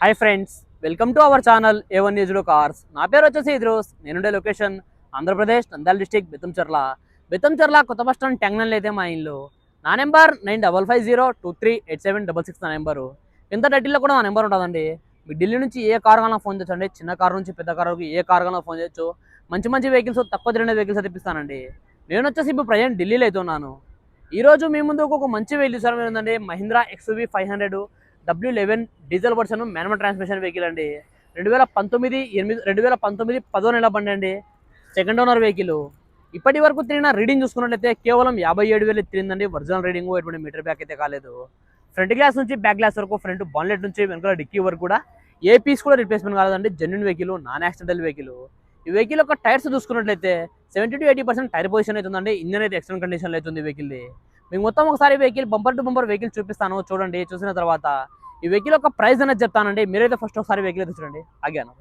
Hi friends welcome to our channel A one న్యూస్లో cars నా పేరు వచ్చేసి ఇద్రోస్. నేనుండే లొకేషన్ ఆంధ్రప్రదేశ్ నంద్యాల డిస్టిక్ బెత్తంచెర్ల బెత్తంచెర్ల కొత్త బస్ స్టాండ్ టెంగనల్ అయితే మా ఇల్లు. నా number nine double five zero two three eight seven double six నా నెంబరు ఇంత టైటిల్లో కూడా నా నెంబర్ ఉంటుందండి. మీ ఢిల్లీ నుంచి ఏ కార్ కన్నా ఫోన్ చేయొచ్చండి చిన్న కార్ నుంచి పెద్ద కార్ వరకు ఏ కార్ కన్నా ఫోన్ చేయొచ్చు. మంచి మంచి వెహికల్స్ తక్కువ తిరిగిన వెహికల్స్ తెప్పిస్తానండి నేను వచ్చేసి ఇప్పుడు ప్రజెంట్ ఢిల్లీలో అవుతున్నాను ఈరోజు ఈ రోజు మీ ముందు ఒక మంచి వెహికల్ సార్ ఏంటంటే Mahindra XV five hundred W eleven diesel version manual transmission vehicle అండి. రెండు వేల పంతొమ్మిది ఎనిమిది రెండు వేల పంతొమ్మిది పదో నెల బండి అండి. Second owner vehicle. ఇప్పటి వరకు తిరిగిన రీడింగ్ చూసుకున్నట్లయితే కేవలం యాభై ఏడు వేలు తిరిగిందండి. ఒరిజినల్ రీడింగ్ ఎటువంటి మీటర్ బ్యాక్ అయితే కాలేదు. ఫ్రంట్ గ్లాస్ నుంచి బ్యాక్ గ్లాస్ వరకు ఫ్రంట్ బాన్లెట్ నుంచి వెనకాల డిక్కీ వరకు కూడా ఏ పీస్ కూడా రిప్లేస్మెంట్ కాలేదండి. Genuine vehicle non accidental vehicle. ఈ వెహికల్ యొక్క టైర్స్ చూసుకున్నట్లయితే seventy to eighty percent tyre position అవుతుందండి ఇంజన్ అయితే ఎక్సలెంట్ కండిషన్లో అవుతుంది వెహికల్ది. మీకు మొత్తం ఒకసారి vehicle bumper to bumper vehicle చూపిస్తాను చూడండి చూసిన తర్వాత. ఈ వెహికల్ యొక్క ప్రైస్ అనేది చెప్తానండి. మీరైతే ఫస్ట్ ఒకసారి వెహికల్ అయితే చూడండి. ఆగాను.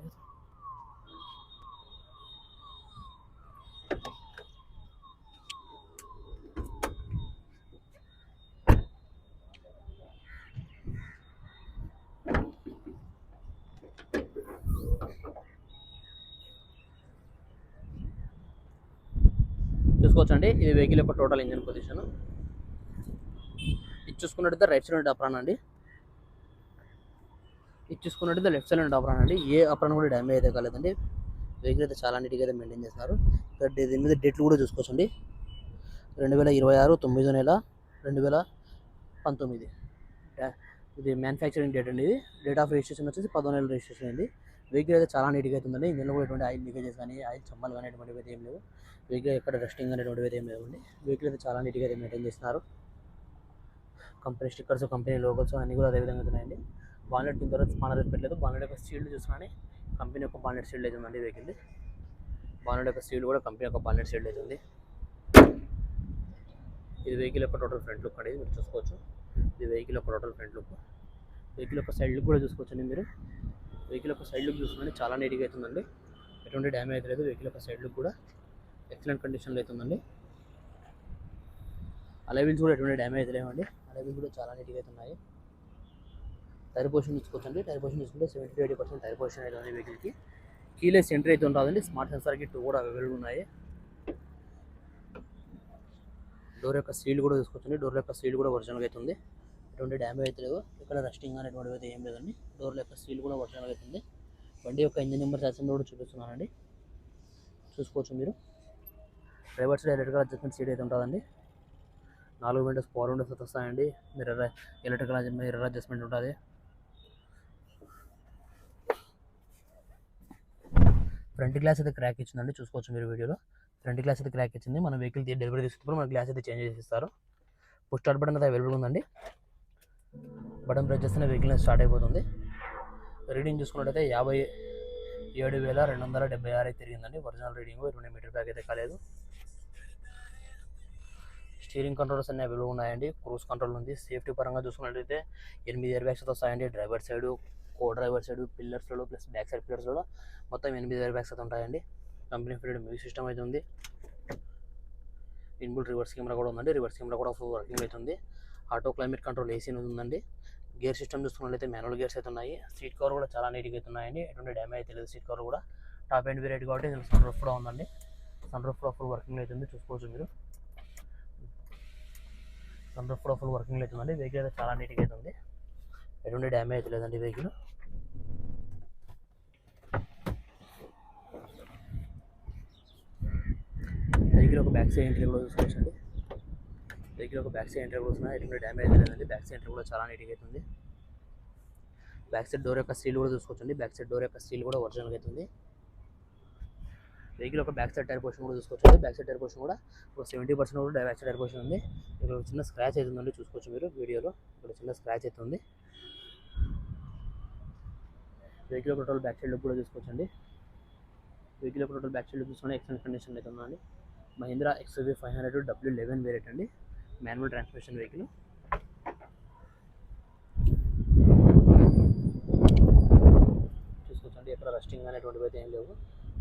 చూసుకోవచ్చండి. ఇది వెహికల్ యొక్క టోటల్ ఇంజన్ పొజిషన్ ఇది చూసుకున్నట్టయితే రైట్ సైడ్ అప్రాన్ అండి. ఇది చూసుకున్నట్టయితే లెఫ్ట్ సైడ్ అప్రాన్ అండి. ఏ అప్రాన్ కూడా డ్యామేజ్ అయితే కాలేదండి. వెహికల్ అయితే చాలా నీట్గా అయితే మెయింటైన్ చేస్తున్నారు ఇక్కడ దీని మీద డేట్లు కూడా చూసుకోవచ్చండి. రెండు వేల ఇరవై ఆరు తొమ్మిదో నెల రెండు వేల పంతొమ్మిది ఇది మ్యానుఫ్యాక్చరింగ్ డేట్ అండి ఇది. డేట్ ఆఫ్ రిజిస్ట్రేషన్ వచ్చేసి పదో నెల రిజిస్ట్రేషన్ అయింది వెహికల్ అయితే చాలా నీట్గా అవుతుందండి ఇందులో కూడా ఎటువంటి ఆయిల్ లీకేజెస్ కానీ ఆయిల్ చమ్మలు కానీ ఎటువంటివి అయితే ఏం లేవు. వెహికల్ ఎక్కడ రెస్టింగ్ అనేటువంటివి అయితే ఏం లేవండి. వెహికల్ అయితే చాలా నీట్గా అయితే మెయింటైన్ చేస్తున్నారు. కంపెనీ స్టిక్కర్స్ కంపెనీ లోగోస్ అన్నీ కూడా అదే విధంగా ఉన్నాయండి. బాన్లెట్ దీని తర్వాత బాన్లెట్ పెట్టలేదు బాన్లెట్ యొక్క సీల్డ్ చూసుకొని కంపెనీ యొక్క బాన్లెట్ సీల్డ్ అయితే ఉందండి వెహికల్. బాన్లెట్ యొక్క సీల్డ్ కూడా కంపెనీ యొక్క బాన్లెట్ సీల్డ్ అయితే ఉంది. ఇది వెహికల్ యొక్క టోటల్ ఫ్రంట్ లుక్ అనేది మీరు చూసుకోవచ్చు. ఇది వెహికల్ యొక్క టోటల్ ఫ్రంట్ లుక్ వెహికల్ యొక్క సైడ్ లుక్ కూడా చూసుకోవచ్చండి మీరు. వెహికల్ యొక్క సైడ్ లుక్ చూసుకుంటే చాలా నీట్గా అవుతుందండి ఎటువంటి డ్యామేజ్ అయితే లేదు. వెహికల్ యొక్క సైడ్ లుక్ కూడా ఎక్సలెంట్ కండిషన్లో అవుతుందండి అలైవిల్స్ కూడా ఎటువంటి డ్యామేజ్ లేవండి. అలైవిల్స్ కూడా చాలా నీట్గా అయితే ఉన్నాయి టైర్ పొజిషన్ చూసుకోవచ్చండి టైర్ పొజిషన్ చూసుకుంటే seventy to eighty percent tyre position అయితే ఉంది వెహికల్కి కీలెస్ ఎంట్రీ అయితే ఉంటుందండి స్మార్ట్ సెన్సార్ టూ కూడా అవైలబుల్ ఉన్నాయి. డోర్ యొక్క సీల్ కూడా తీసుకొచ్చండి డోర్ యొక్క సీల్ కూడా ఒరిజినల్గా అయితే ఉంది. ఎటువంటి డ్యామేజ్ అయితే లేవు ఇక్కడ రస్టింగ్ అనేటువంటివి అయితే ఏం లేదండి. డోర్ యొక్క సీల్ కూడా ఒరిజినల్గా అయితే ఉంది. బండి యొక్క ఇంజిన్ నెంబర్ శాసనం కూడా చూపిస్తున్నానండి. చూసుకోవచ్చు మీరు. Driver side electrical adjustment seat అయితే ఉంటుందండి నాలుగు విండోస్ ఫోర్ విండోస్ అయితే వస్తాయండి. మిర్రర్ ఎలక్ట్రికల్ మిర్రర్ అడ్జస్ట్మెంట్ ఉంటుంది. ఫ్రంట్ గ్లాస్ అయితే క్రాక్ ఇచ్చిందండి. చూసుకోవచ్చు మీరు వీడియోలో. ఫ్రంట్ గ్లాస్ అయితే క్రాక్ ఇచ్చింది. మన వెహికల్ డెలివరీ తీసుకున్నప్పుడు మన గ్లాస్ అయితే చేంజ్ చేసి ఇస్తారు. పుష్ స్టార్ట్ బటన్ అయితే అవైలబుల్ ఉందండి. బటన్ ప్రెస్ చేస్తేనే వెహికల్ స్టార్ట్ అయిపోతుంది. రీడింగ్ చూసుకున్నట్టయితే యాభై ఏడు వేల రెండు వందల డెబ్బై ఆరు అయితే తిరిగిందండి. ఒరిజినల్ రీడింగ్ ఇరవై మీటర్ బ్యాగ్ అయితే కాలేదు. స్టీరింగ్ కంట్రోల్స్ అన్ని అవైలబుల్ ఉన్నాయండి. క్రూజ్ కంట్రోల్ ఉంది. సేఫ్టీ పరంగా చూసుకున్నట్లయితే ఎనిమిది ఇయర్ బ్యాగ్స్ వస్తాయండి driver side co driver side పిల్లర్స్లో plus back side పిల్లర్స్లో మొత్తం ఎనిమిది ఇయర్ బ్యాగ్స్ అయితే ఉంటాయండి. కంపెనీ ఫిటెడ్ మ్యూజిక్ సిస్టమ్ అయితే ఉంది. ఇన్బుల్ రివర్స్ కెమెరా కూడా ఉందండి. రివర్స్ కెమెరా కూడా ఫుల్ వర్కింగ్ అవుతుంది ఆటో క్లైమేట్ కంట్రోల్ ఏసీ ఉందండి. గేర్ సిస్టమ్ చూసుకున్నట్లయితే మాన్యువల్ గేర్స్ అయితే ఉన్నాయి. సీట్ కవర్ కూడా చాలా నీట్గా అయితే ఎటువంటి డ్యామేజ్ అయితే లేదు. సీట్ కవర్ కూడా టాప్ ఎండ్ వేరేట్ కాబట్టి సన్ రూఫ్ కూడా ఉందండి. సన్ రూఫ్ కూడా ఫుల్ వర్కింగ్ అవుతుంది చూసుకోవచ్చు మీరు. సన్ కూడా ఫుల్ వర్కింగ్ అవుతుందండి వెహికల్ అయితే చాలా నీట్గా అయితే ఉంది. ఎటువంటి డ్యామేజ్ లేదండి వెహికల్ వెహికల్ ఒక బ్యాక్ సైడ్ ఎంట్రీ కూడా చూసుకోవచ్చండి. వెహికల్ ఒక బ్యాక్ సైడ్ ఎంట్రీ కూడా వస్తున్నా ఎటువంటి డ్యామేజ్ లేదండి. బ్యాక్ సైడ్ ఎంట్రీ కూడా చాలా నీట్గా అవుతుంది బ్యాక్ సైడ్ డోర్ యొక్క స్టీల్ కూడా చూసుకోవచ్చండి. బ్యాక్ సైడ్ డోర్ యొక్క స్టీల్ కూడా ఒరిజినల్గా అవుతుంది వెహికల్ ఒక బ్యాక్ సైడ్ టైర్ పోర్షన్ కూడా చూసుకోవచ్చు. బ్యాక్ సైడ్ టైర్ పోర్షన్ కూడా ఒక సెవెంటీ పర్సెంట్ కూడా బ్యాక్ సైడ్ టైర్ పోర్షన్ ఉంది. ఇక్కడ చిన్న స్క్రాచ్ అవుతుందండి చూసుకోవచ్చు మీరు వీడియోలో. ఇక్కడ చిన్న స్క్రాచ్ అవుతుంది వెహికల్ ఒక టోటల్ బ్యాక్ సైడ్ లుక్ కూడా చూసుకోవచ్చండి. వెహికల్ ఒక టోటల్ బ్యాక్ సైడ్ లుక్ చూసుకుంటే ఎక్సలెంట్ కండిషన్ అయితే ఉందండి. Mahindra XV five hundred W eleven variant అండి. మాన్యువల్ ట్రాన్స్మిషన్ వెహికల్ చూసుకోవచ్చండి ఎక్కడ రస్టింగ్ అనేటువంటివి అయితే ఏం లేవు.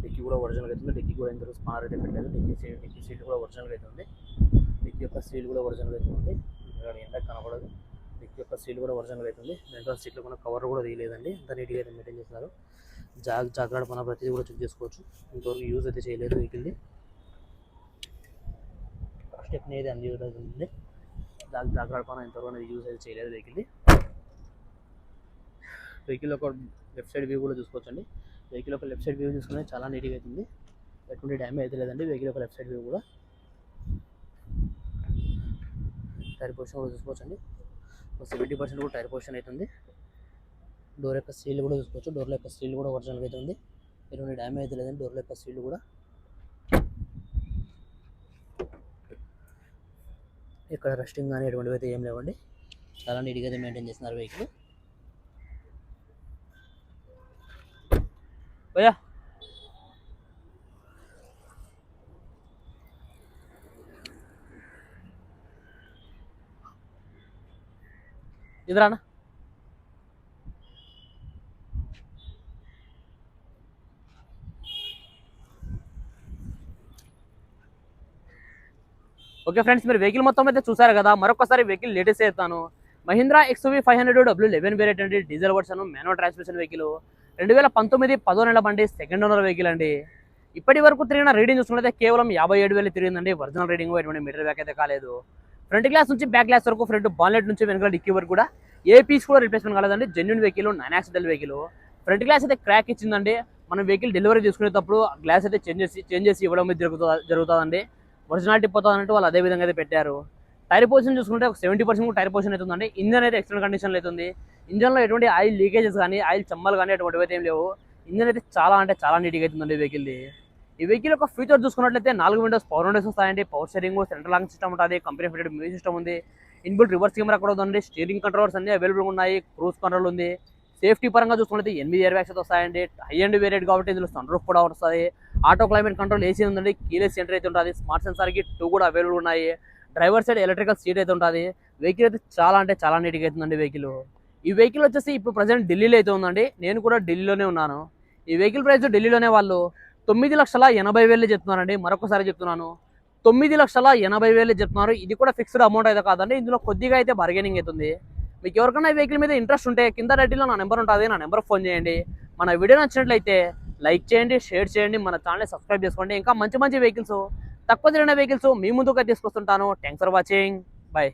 డిక్కీ కూడా ఒరిజినల్ అవుతుంది. డిక్కీ కూడా ఇంత స్పానర్ అయితే పెట్టలేదు డిక్కీ సీట్ డిక్కీ సీట్ కూడా ఒరిజినల్ అయితే ఉంది డిక్కీ యొక్క సీల్ కూడా ఒరిజినల్ అయితే ఉంది ఇక్కడ ఎండ కనపడదు. డిక్కీ యొక్క సీల్ కూడా ఒరిజినల్ అవుతుంది. వెనకాల సీట్లో కూడా కవర్ కూడా తీయలేదండి. అంత నీట్గా అయితే మెయింటైన్ చేస్తున్నారు. జాగ్ జాగ్రత్త మన ప్రతిదీ కూడా చెక్ చేసుకోవచ్చు. ఇంతవరకు యూజ్ అయితే చేయలేదు వీటిల్ని స్టెప్ని అయితే అన్ని ఉంది. జాగ్ జాగ్రత్త పన ఇంతవరకు అనేది యూజ్ అయితే చేయలేదు వెహికల్ వెహికల్ ఒక లెఫ్ట్ సైడ్ వ్యూ కూడా చూసుకోవచ్చండి. వెహికల్ ఒక లెఫ్ట్ సైడ్ వ్యూ చూసుకునే చాలా నీట్గా అవుతుంది ఎటువంటి డ్యామేజ్ అయితే లేదండి. వెహికల్ ఒక లెఫ్ట్ సైడ్ వ్యూ కూడా. టైర్ పొజిషన్ కూడా చూసుకోవచ్చండి. సెవెంటీ పర్సెంట్ కూడా టైర్ పొజిషన్ అవుతుంది డోర్ యొక్క సీల్ కూడా చూసుకోవచ్చు. డోర్ యొక్క సీల్ కూడా ఒరిజినల్గా అయితే ఉంది. ఎటువంటి డ్యామేజ్ అయితే లేదండి. డోర్ యొక్క సీల్ కూడా. ఇక్కడ రెస్టింగ్ కానీ ఎటువంటివి అయితే ఏం లేవండి. చాలా నీట్గా అయితే మెయింటైన్ చేస్తున్నారు వెహికల్. భయ్యా ఇద్దరానా ఓకే ఫ్రెండ్స్ మీరు వెహికల్ మొత్తం అయితే చూసారు కదా. మరొకసారి వెహికల్ లేటెస్ట్ చేస్తాను Mahindra XV five hundred W eleven variant అండి diesel version manual transmission vehicle రెండు వేల పంతొమ్మిది పదో నెల బండి సెకండ్ ఓనర్ వెహికల్ అండి. ఇప్పటి వరకు తిరిగిన రీడింగ్ చూసుకుంటే కేవలం యాభై ఏడు వేలు తిరిగిందండి. ఒరిజినల్ రీడింగ్ ఎటువంటి మీటర్ బ్యాక్ అయితే కాలేదు. ఫ్రంట్ గ్లాస్ నుంచి బ్యాక్ గ్లాస్ వరకు ఫ్రంట్ బాన్లెట్ నుంచి వెనకాల డిక్కీ వరకు కూడా ఏ పీస్ కూడా రిప్లేస్మెంట్ కాలేదండి. Genuine vehicle non accident vehicle front glass అయితే క్రాక్ ఇచ్చిందండి. మనం వెహికల్ డెలివరీ చేసుకునేటప్పుడు గ్లాస్ అయితే చేంజ్ చేసి చేంజ్ చేసి ఇవ్వడం జరుగుతుంది జరుగుతుందండి. ఒరిజినాలిటీ పోతుంది అన్నట్టు వాళ్ళు అదే విధంగా అయితే పెట్టారు. టైర్ పొజిషన్ చూసుకుంటే ఒక సెవెంటీ పర్సెంట్ టైర్ పొజిషన్ అవుతుందండి. ఇంజన్ అయితే ఎక్సలెంట్ కండిషన్లో అవుతుంది. ఇంజన్లో ఎటువంటి ఆయిల్ లీకేజెస్ కానీ ఆయిల్ చెమ్మలు కానీ అటువంటివి అయితే ఏం లేవు. ఇంజన్ అయితే చాలా అంటే చాలా నీట్గా అవుతుందండి వెహికల్ది ఈ వెహికల్ యొక్క ఫీచర్ చూసుకున్నట్లయితే నాలుగు విండోస్ పవర్ విండోస్ వస్తాయండి. Power steering central lock system ఉంటుంది కంపెనీ ఫిటెడ్ మ్యూజిక్ సిస్టమ్ ఉంది. ఇన్బుల్ రివర్స్ కెమెరా కూడా ఉందండి. స్టీరింగ్ కంట్రోల్స్ అన్ని అవైలబుల్ ఉన్నాయి క్రూజ్ కంట్రోల్ ఉంది. సేఫ్టీ పరంగా చూసుకుంటే ఎనిమిది ఇయర్ బ్యాగ్స్ వస్తాయండి. హై అండ్ వేరియట్ కాబట్టి ఇందులో సన్ రూఫ్ కూడా వస్తుంది. ఆటో క్లైమేట్ కంట్రోల్ ఏసీ ఉందండి. కీలెస్ సెంటర్ అయితే ఉంటుంది. స్మార్ట్ సెన్సార్కి టూ కూడా అవైలబుల్ ఉన్నాయి. డ్రైవర్ సైడ్ ఎలక్ట్రికల్ సీట్ అయితే ఉంటుంది. వెహికల్ అయితే చాలా అంటే చాలా నీట్గా అవుతుందండి వెహికల్ ఈ వెహికల్ వచ్చేసి ఇప్పుడు ప్రజెంట్ ఢిల్లీలో అయితే ఉందండి. నేను కూడా ఢిల్లీలోనే ఉన్నాను. ఈ వెహికల్ ప్రైస్ ఢిల్లీలోనే వాళ్ళు తొమ్మిది లక్షల ఎనభై వేలు చెప్తున్నారండి. మరొకసారి చెప్తున్నాను. తొమ్మిది లక్షల ఎనభై వేలు చెప్తున్నారు. ఇది కూడా ఫిక్స్డ్ అమౌంట్ అయితే కాదండి. ఇందులో కొద్దిగా అయితే బార్గెనింగ్ అవుతుంది. మీకు ఎవరికైనా ఈ వెహికల్ మీద ఇంట్రెస్ట్ ఉంటే కింద రెడ్డిలో నా నెంబర్ ఉంటుంది. నా నెంబర్ ఫోన్ చేయండి. మన వీడియో నచ్చినట్లయితే లైక్ చేయండి షేర్ చేయండి. మన ఛానల్ సబ్స్క్రైబ్ చేసుకోండి. ఇంకా మంచి మంచి వెహికల్స్ తక్కువ తిరిగిన వెహికల్స్ మీ ముందుగా తీసుకొస్తుంటాను. Thanks for watching bye